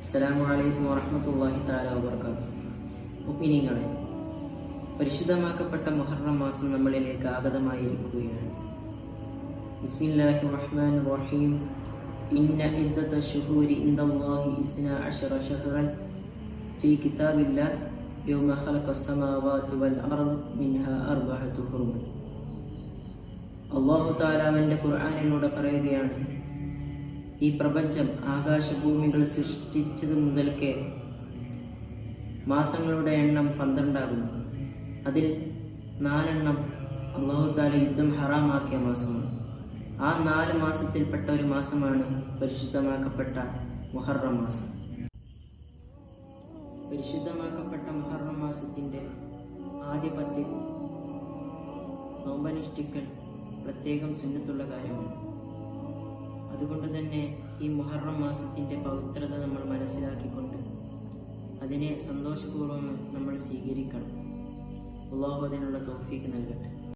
അസ്സലാമു അലൈക്കും വറഹ്മത്തുള്ളാഹി തആല വബറകാത്തു മുഅ്മിനീങ്ങളെ പരിശുദ്ധമാക്കപ്പെട്ട മുഹറം മാസം നമ്മളിലേക്ക് ആഗതമായിരിക്കുകയാണ് ബിസ്മില്ലാഹിർ റഹ്മാനിർ റഹീം ഇന്ന ഇദ്ദത ശുഹൂരി ഇൻദല്ലാഹി ഇസ്ന അശറ ശഹറൻ ഫീ കിതാബില്ലാഹ് യൗമ ഖലഖസ് സമാവാതി വൽ അർദ് മിൻഹാ അർബഅതു ഹുറും അല്ലാഹു തആല അവന്റെ ഖുർആനിലൂടെ പറയുകയാണ് ഈ പ്രപഞ്ചം ആകാശഭൂമികൾ സൃഷ്ടിച്ചത് മുതൽക്കേ മാസങ്ങളുടെ എണ്ണം പന്ത്രണ്ടാകുന്നു. അതിൽ നാലെണ്ണം അള്ളാഹു താല യുദ്ധം ഹറാമാക്കിയ മാസമാണ്. ആ നാല് മാസത്തിൽപ്പെട്ട ഒരു മാസമാണ് പരിശുദ്ധമാക്കപ്പെട്ട മുഹറം മാസം. പരിശുദ്ധമാക്കപ്പെട്ട മുഹറം മാസത്തിന്റെ ആദ്യ പത്തിൽ നോമ്പനുഷ്ഠിക്കൽ പ്രത്യേകം സുന്നത്തുള്ള കാര്യമാണ്. തന്നെ ഈ മുഹറം മാസത്തിന്റെ പവിത്രത നമ്മൾ മനസ്സിലാക്കിക്കൊണ്ട് അതിനെ സന്തോഷപൂർവം നമ്മൾ സ്വീകരിക്കണം. അള്ളാഹു അതിനുള്ള തോഫീക്ക് നൽകട്ടെ.